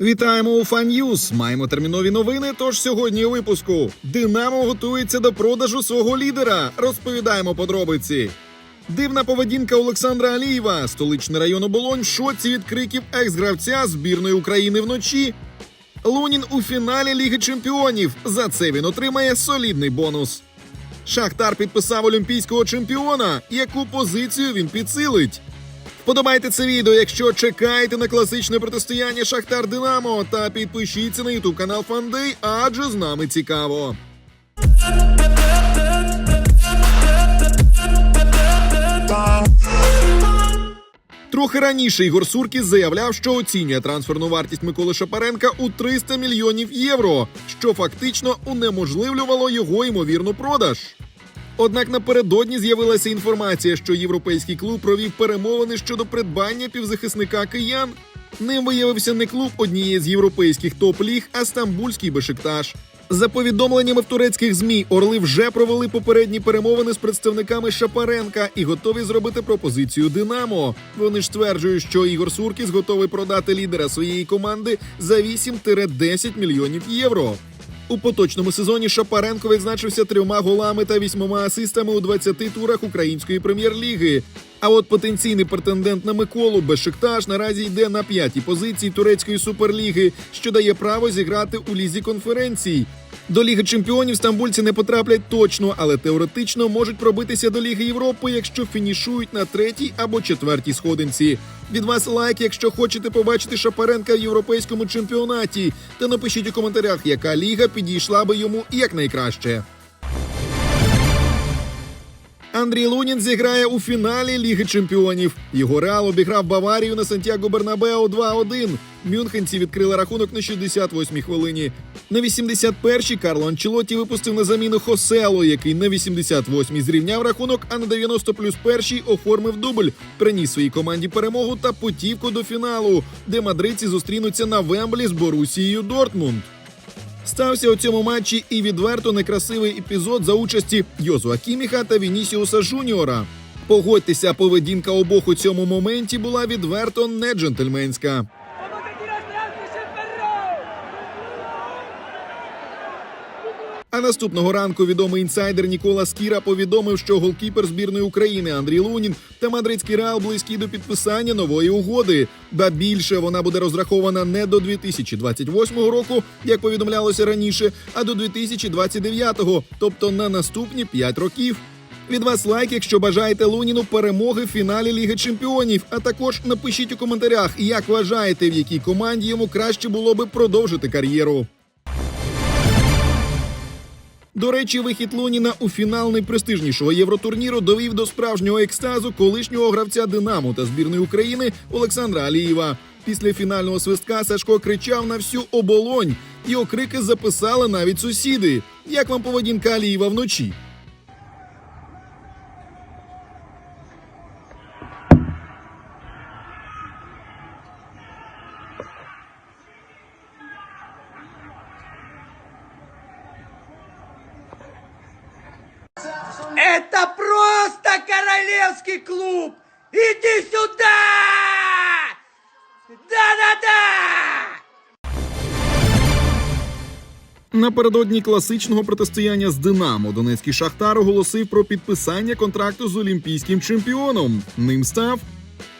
Вітаємо у Фан'юз. Маємо термінові новини. Тож сьогодні у випуску Динамо готується до продажу свого лідера. Розповідаємо подробиці. Дивна поведінка Олександра Алієва. Столичний район оболонь шоці від криків екс-гравця збірної України вночі. Лунін у фіналі Ліги Чемпіонів. За це він отримає солідний бонус. Шахтар підписав олімпійського чемпіона. Яку позицію він підсилить? Подобайте це відео, якщо чекаєте на класичне протистояння Шахтар Динамо, та підпишіться на ютуб канал Фандей, адже з нами цікаво. Трохи раніше Ігор Суркіс заявляв, що оцінює трансферну вартість Миколи Шапаренка у 300 мільйонів євро, що фактично унеможливлювало його ймовірну продаж. Однак напередодні з'явилася інформація, що європейський клуб провів перемовини щодо придбання півзахисника киян. Ним виявився не клуб однієї з європейських топ-ліг, а стамбульський Бешикташ. За повідомленнями в турецьких змі, орли вже провели попередні перемовини з представниками Шапаренка і готові зробити пропозицію Динамо. Вони ж стверджують, що Ігор Суркіс готовий продати лідера своєї команди за 8-10 мільйонів євро. У поточному сезоні Шапаренко відзначився трьома голами та вісьмома асистами у 20 турах української прем'єр-ліги. А от потенційний претендент на Миколу Бешикташ наразі йде на п'ятій позиції турецької суперліги, що дає право зіграти у лізі конференцій. До Ліги Чемпіонів стамбульці не потраплять точно, але теоретично можуть пробитися до Ліги Європи, якщо фінішують на третій або четвертій сходинці. Від вас лайк, якщо хочете побачити Шапаренка в європейському чемпіонаті. Та напишіть у коментарях, яка ліга підійшла би йому якнайкраще. Андрій Лунін зіграє у фіналі Ліги Чемпіонів. Його реал обіграв Баварію на Сантьяго Бернабео 2-1. Мюнхенці відкрили рахунок на 68-й хвилині. На 81-й Карло Анчелотті випустив на заміну Хосело, який на 88-й зрівняв рахунок, а на 90 плюс перший оформив дубль. Приніс своїй команді перемогу та путівку до фіналу, де мадридці зустрінуться на Вемблі з Борусією Дортмунд. Стався у цьому матчі і відверто некрасивий епізод за участі Йозуа Кіміха та Вінісіуса Жуніора. Погодьтеся, поведінка обох у цьому моменті була відверто не джентльменська. А наступного ранку відомий інсайдер Нікола Скіра повідомив, що голкіпер збірної України Андрій Лунін та мадридський реал близькі до підписання нової угоди. Ба більше вона буде розрахована не до 2028 року, як повідомлялося раніше, а до 2029, тобто на наступні 5 років. Від вас лайк, якщо бажаєте Луніну перемоги в фіналі Ліги Чемпіонів. А також напишіть у коментарях, як вважаєте, в якій команді йому краще було би продовжити кар'єру. До речі, вихід Луніна у фінал найпрестижнішого євротурніру довів до справжнього екстазу колишнього гравця Динамо та збірної України Олександра Алієва. Після фінального свистка Сашко кричав на всю оболонь. Його крики записали навіть сусіди. Як вам поведінка Алієва вночі? Это просто королевский клуб! Иди сюда! Да-да-да! Напередодні класичного протистояння з Динамо Донецький Шахтар оголосив про підписання контракту з олімпійським чемпіоном. Ним став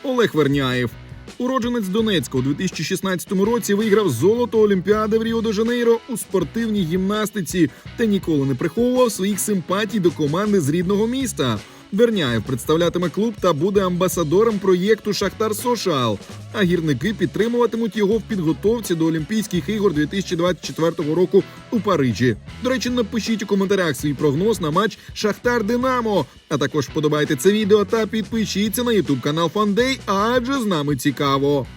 Олег Верняєв. Уродженець Донецька у 2016 році виграв золото Олімпіади в Ріо де Жанейро у спортивній гімнастиці та ніколи не приховував своїх симпатій до команди з рідного міста. Верняєв представлятиме клуб та буде амбасадором проєкту Шахтар Сошал. А гірники підтримуватимуть його в підготовці до Олімпійських ігор 2024 року у Парижі. До речі, напишіть у коментарях свій прогноз на матч Шахтар Динамо. А також вподобайте це відео та підпишіться на ютуб канал Фандей, адже з нами цікаво.